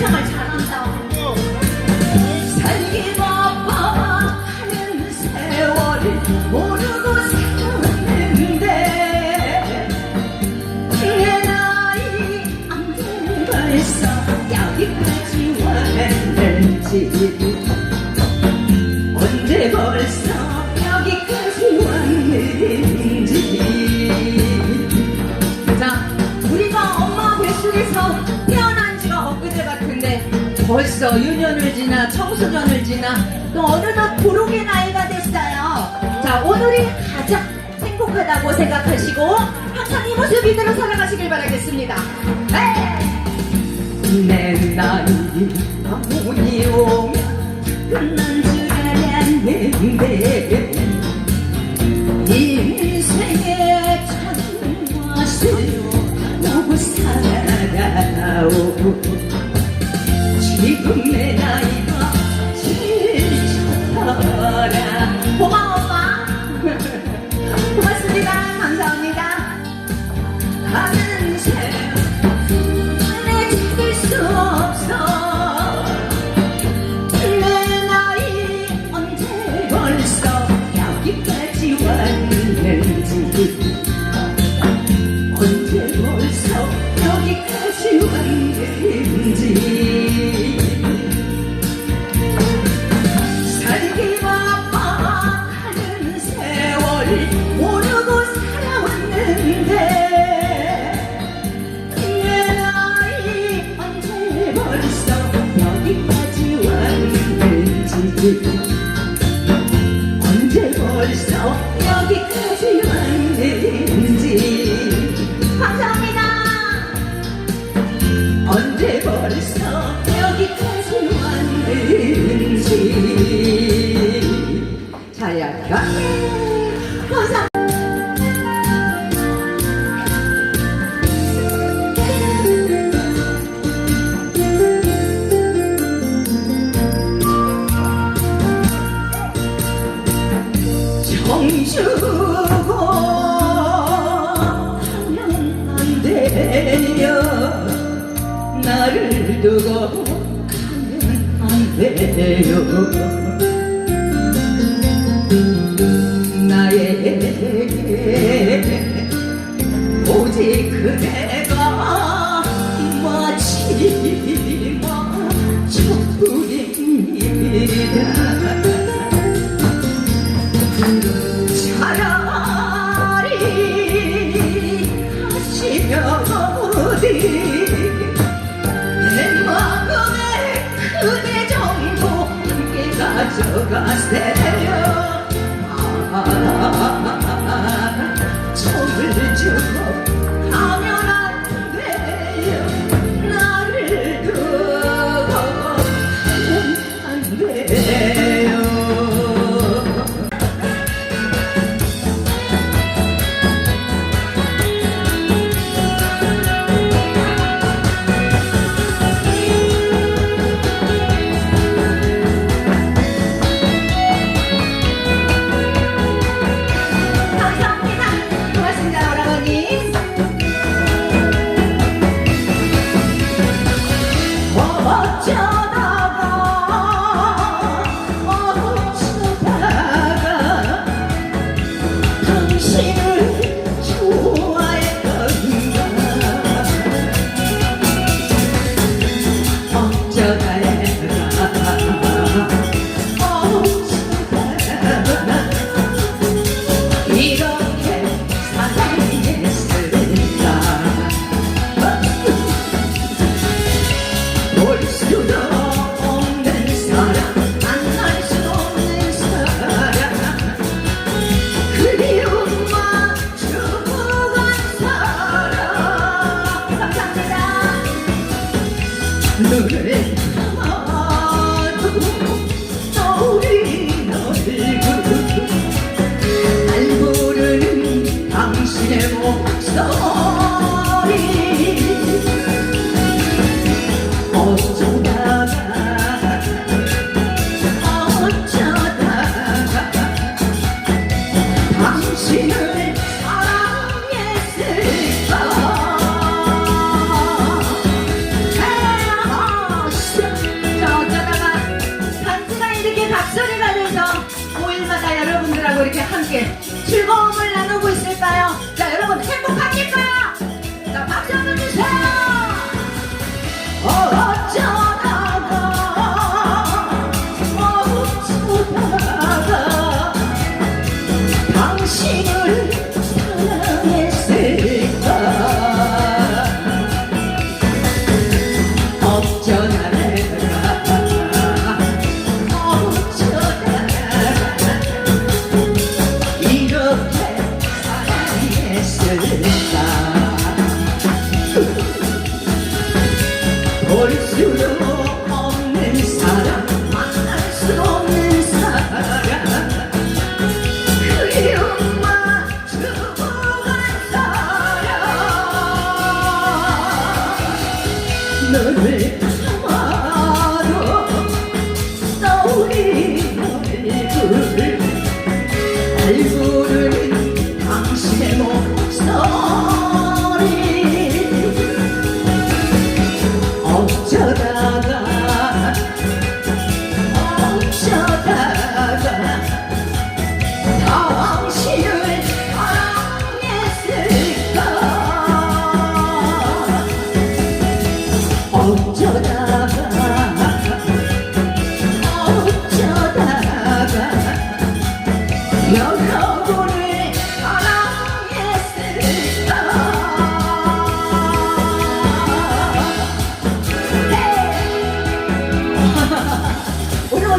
사회생활 잘한다 살기 바빠 하는 세월을 모르고. 살았는데 내 나이 안 벌써 여기까지 왔는지 벌써 유년을 지나 청소년을 지나 또 어느덧 부록의 나이가 됐어요. 자 오늘이 가장 행복하다고 생각하시고 항상 이 모습 이대로 살아가시길 바라겠습니다. 네. 내 나이 아무니 오면 끝난 줄 알았는데 인생의 참맛을 보고 살아오고 지금 내 나이가 제일 좋더라 정주고 하면 안 돼요. 나를 두고 가면 안 돼요. 나에게 오직 그대가 마지막 촛불입니다 가져가세요. 아,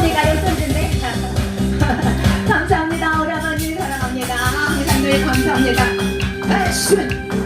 할머니가 연선인데 감사합니다. 우리 할머니 사랑합니다. 항상 늘 감사합니다. 아이씨.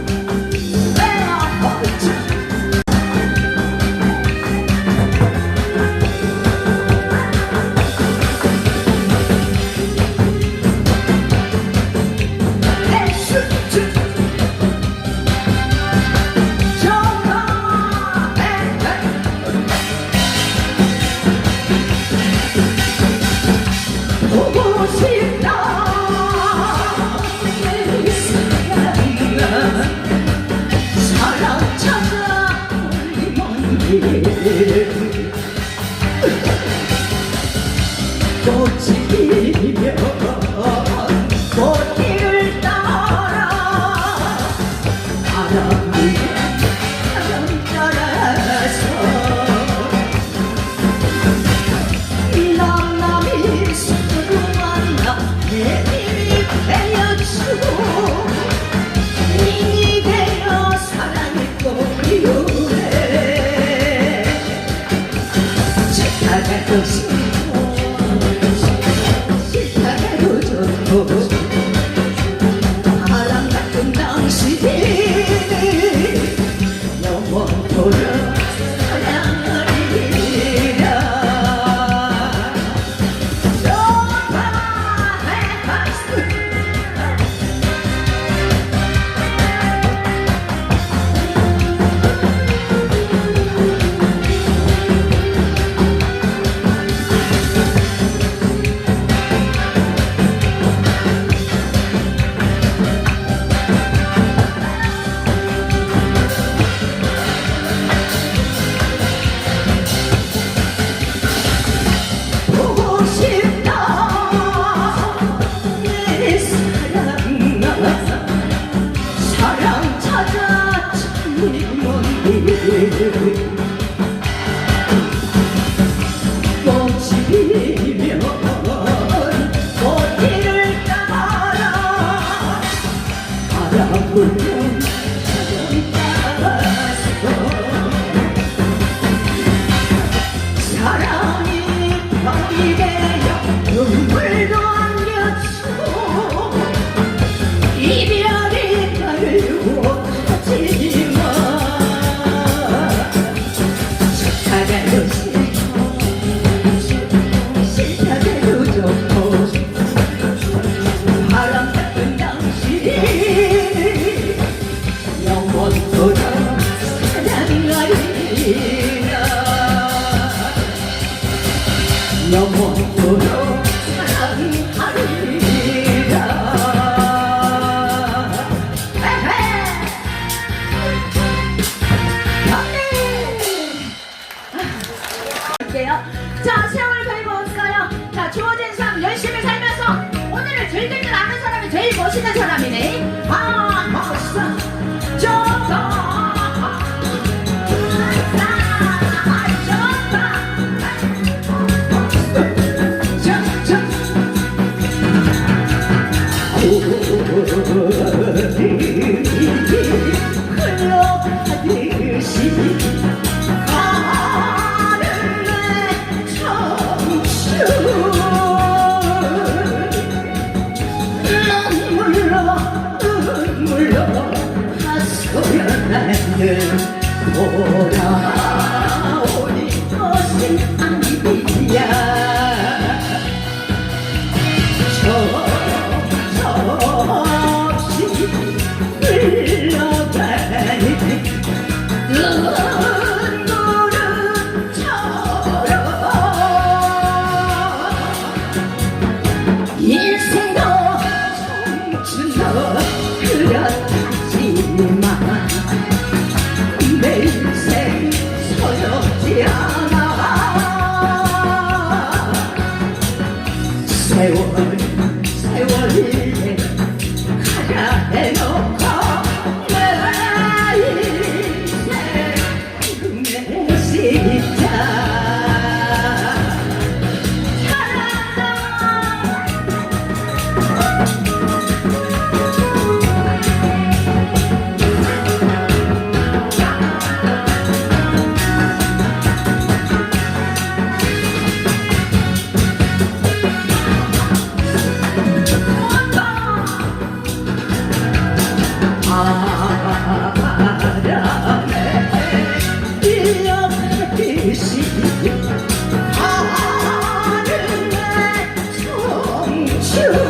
청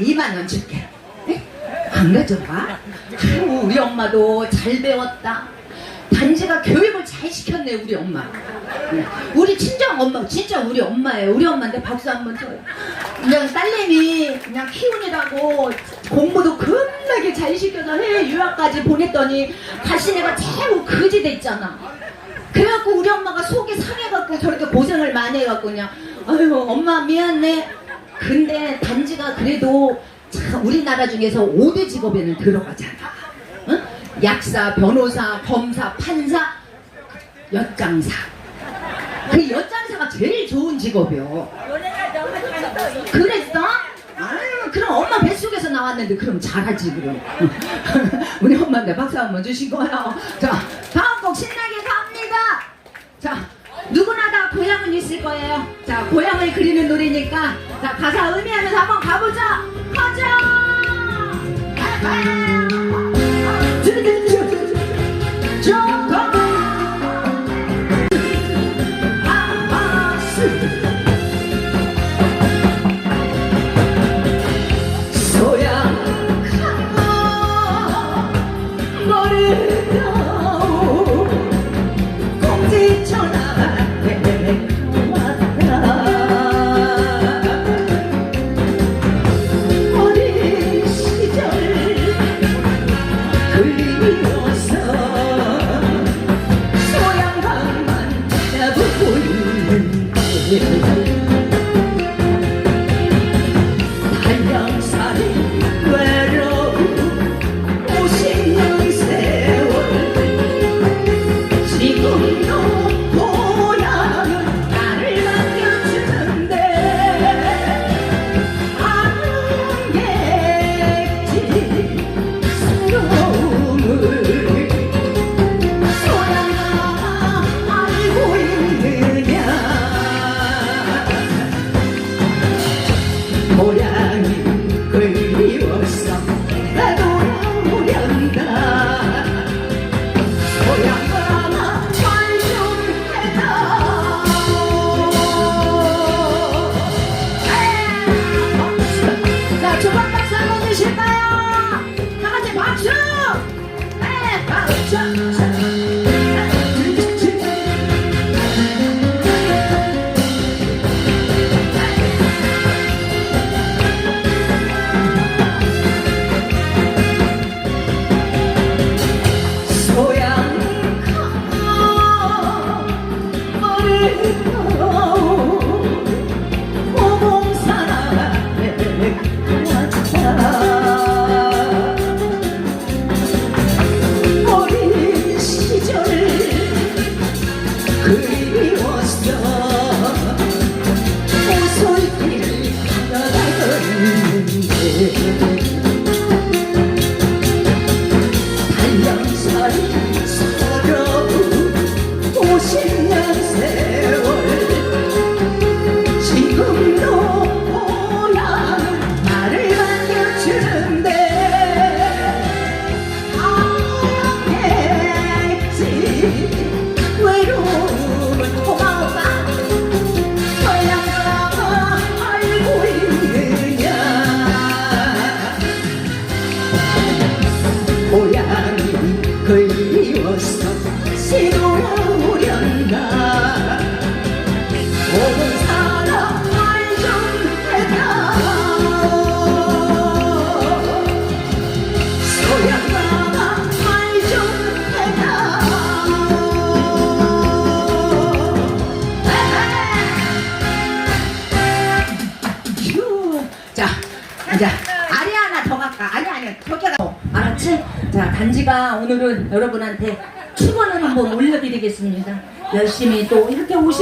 2만 원 줄게. 에? 안 가져가? 아유 우리 엄마도 잘 배웠다. 단지가 교육을 잘 시켰네 우리 엄마. 네. 우리 친정 엄마 진짜 우리 엄마예요. 우리 엄마인데 박수 한번 쳐요. 그냥 딸내미 그냥 키우느라고 공부도 겁나게 잘 시켜서 해외 유학까지 보냈더니 가시네가 최고 거지 됐잖아. 그래갖고 우리 엄마가 속이 상해갖고 저렇게 고생을 많이 해갖고 그냥 아유 엄마 미안해 근데 단지가 그래도 참 우리나라 중에서 5대 직업에는 들어가잖아. 응? 약사, 변호사, 검사, 판사, 엿장사. 그 엿장사가 제일 좋은 직업이요. 그랬어? 아유 그럼 엄마 뱃속에서 나왔는데 그럼 잘하지 그럼. 우리 엄마한테 박수 한번 주시고요. 자 다음 곡 신나게 갑니다. 자 누구나 다 고향은 있을 거예요. 자 고향을 그리는 노래니까. 자 가사 의미하면서 한번 가보자 가자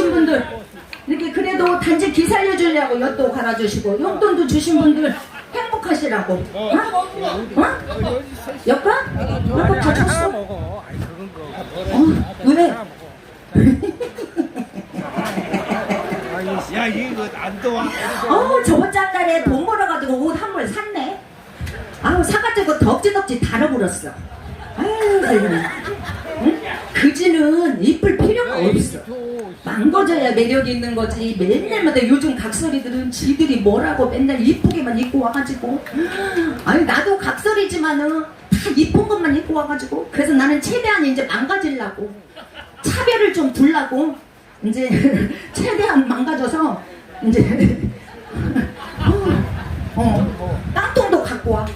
오신 분들, 이렇게 그래도 단지 기 살려주려고 엿도 갈아주시고, 용돈도 주신 분들 행복하시라고. 어? 어? 여권? 여권 다 줬어? 어, 은혜. 야 이거 안 더워 어우 저번 장달에 돈 벌어가지고 옷 한 벌 샀네 아우 사가지고 덕지덕지 달아버렸어 아유. 응? 그지는 이쁠 필요가 없어 망가져야 매력이 있는 거지. 맨날마다 요즘 각설이들은 지들이 뭐라고 맨날 이쁘게만 입고 와가지고. 아니 나도 각설이지만은 다 이쁜 것만 입고 와가지고. 그래서 나는 최대한 이제 망가지려고. 차별을 좀 두려고. 이제 최대한 망가져서 이제 어, 어 깡통도 갖고 와.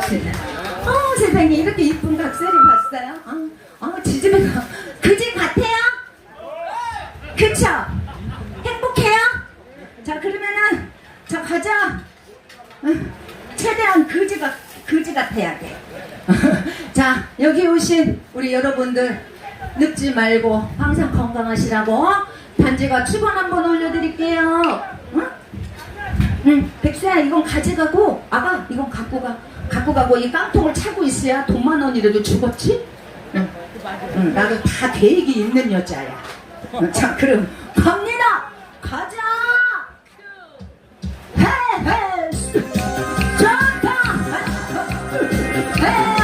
세상에. 어 세상에. 이렇게 이쁜 각설이 봤어요? 아, 아 지집애가 그 집 같아요? 그쵸? 행복해요? 자 그러면은 자 가자 어, 최대한 그지가 그지 같아야 돼. 자 여기 오신 우리 여러분들 늙지 말고 항상 건강하시라고 단지가 축원 한번 올려드릴게요. 응? 응, 백수야 이건 가져가고 아가 이건 갖고 가. 갖고 가고 이 깡통을 차고 있어야 돈만 원이라도 주겠지? 응. 응, 나도 다 계획이 있는 여자야. 응, 자 그럼 갑니다. 가자. 헤헤 좋다. 헤헤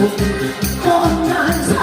이지고 못난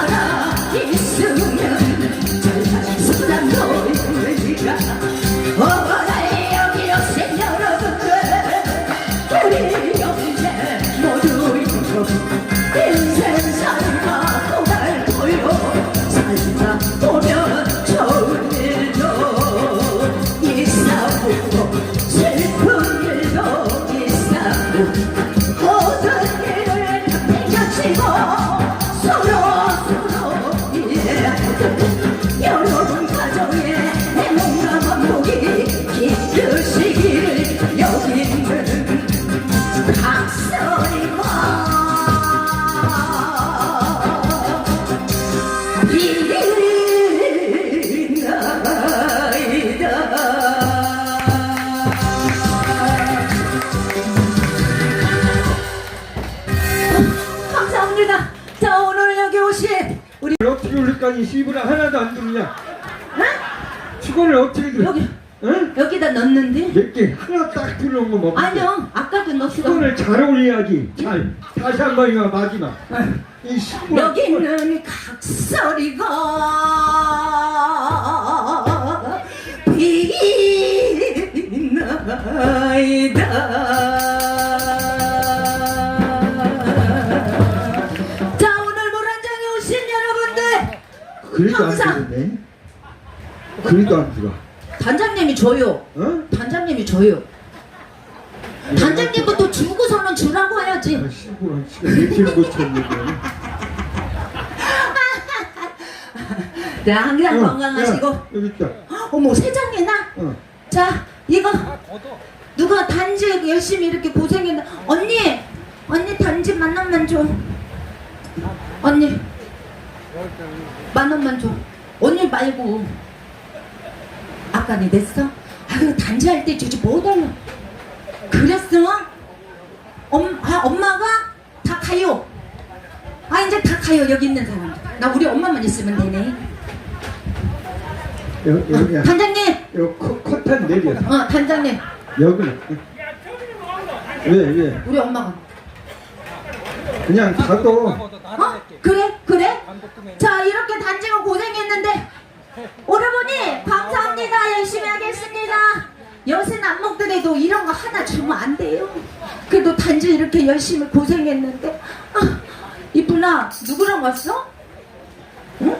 올릴까니 시부를 하나도 안? 어? 수건을 어떻게 들어? 여기 응? 여기다 넣는데 몇개 하나 딱 들어온 거 먹어. 아니요 아까도 넣었어. 수건을 잘 올려야지. 잘. 다시 한 번이면 마지막. 이 시부. 여기는 각설이가 비나이다 그래도 안 항상. 되는데. 그래도 안 들어. 단장님이 줘요 어? 단장님이 줘요 단장님부터 주고서는 주라고 해야지 아, 시부는 지금 며칠 못 쳤는데. 네, 항상 어, 건강하시고 야, 여기 있다. 어머 세 장이나 어. 자 이거 누가 단지 열심히 이렇게 고생했나 언니 언니 단지 만 원만 줘 언니 만 원만 줘 언니 말고 아까 니 냈어? 아유 단지 할때 주지 뭐 달라 그랬어? 엄, 아, 엄마가 다 가요 아 이제 다 가요 여기 있는 사람 나 우리 엄마만 있으면 되네 여기, 여기야. 단장님 요 코, 코탄 내려. 어 단장님 여기는. 왜, 왜? 우리 엄마가 그냥 가도. 어? 그래 그래 자 이렇게 단지가 고생했는데 오라버니 감사합니다 열심히 하겠습니다. 요새는 안 먹더라도 이런 거 하나 주면 안 돼요. 그래도 단지 이렇게 열심히 고생했는데. 아, 이쁘나 누구랑 왔어? 응?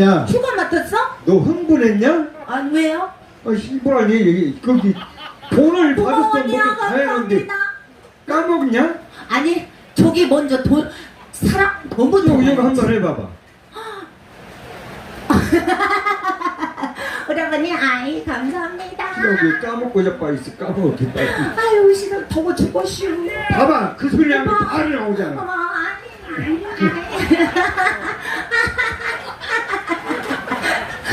야. 휴가 맡았어? 너 흥분했냐? 아 왜요? 어, 신부라니 여기 거기 돈을 받았어 먹고 가야 하는데 감사합니다. 까먹냐? 아니 저기 먼저 돈 사람 또 이거 좋아. 한번 해봐봐. 오라버니 아이 감사합니다. 여기 까먹고 자빠 있어 까먹었겠다. 아유 싫어 더워 죽었슈. 봐봐 그 소리 하면 바로 나오잖아. 어머 아니.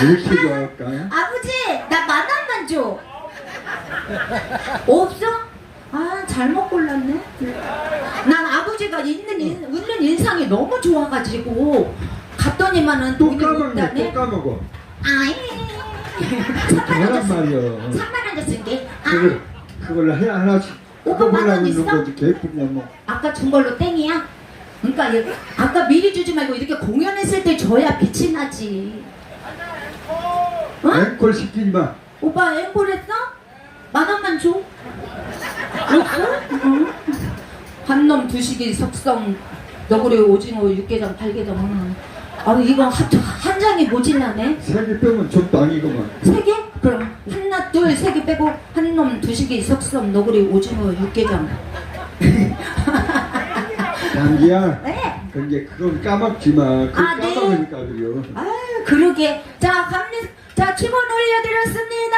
왜 이렇게 좋아할까? 아버지 나 만원만 줘. 없어? 아 잘못 골랐네. 난 아버지가 있는 인, 웃는 인상이 너무 좋아가지고 갔더니만은 또 없다네. 또 까먹어. 아이. 그란 말이야. 3만 원 줬을게. 아, 그걸 그걸 해 하나씩 오빠 만원 있어? 거지 개뿔이야 뭐. 아까 준 걸로 땡이야? 그러니까 얘- 아까 미리 주지 말고 이렇게 공연했을 때 줘야 빛이 나지. 어? 앵콜 시키지 마. 오빠 앵콜 했어? 만 원만 줘. 한놈 두식이 석성 너구리 오징어 육개장 팔개장 아 이거 한, 한 장이 모질라네 세개 빼면 좀도 아니구만. 세 개? 그럼 하나 둘 세 개 빼고 한놈 두식이 석성 너구리 오징어 육개장 장기야. 네. 근데 그건 까먹지 마. 그 아, 네. 까먹으니까 그래요. 아유 그러게 자 감리 자 축원 올려드렸습니다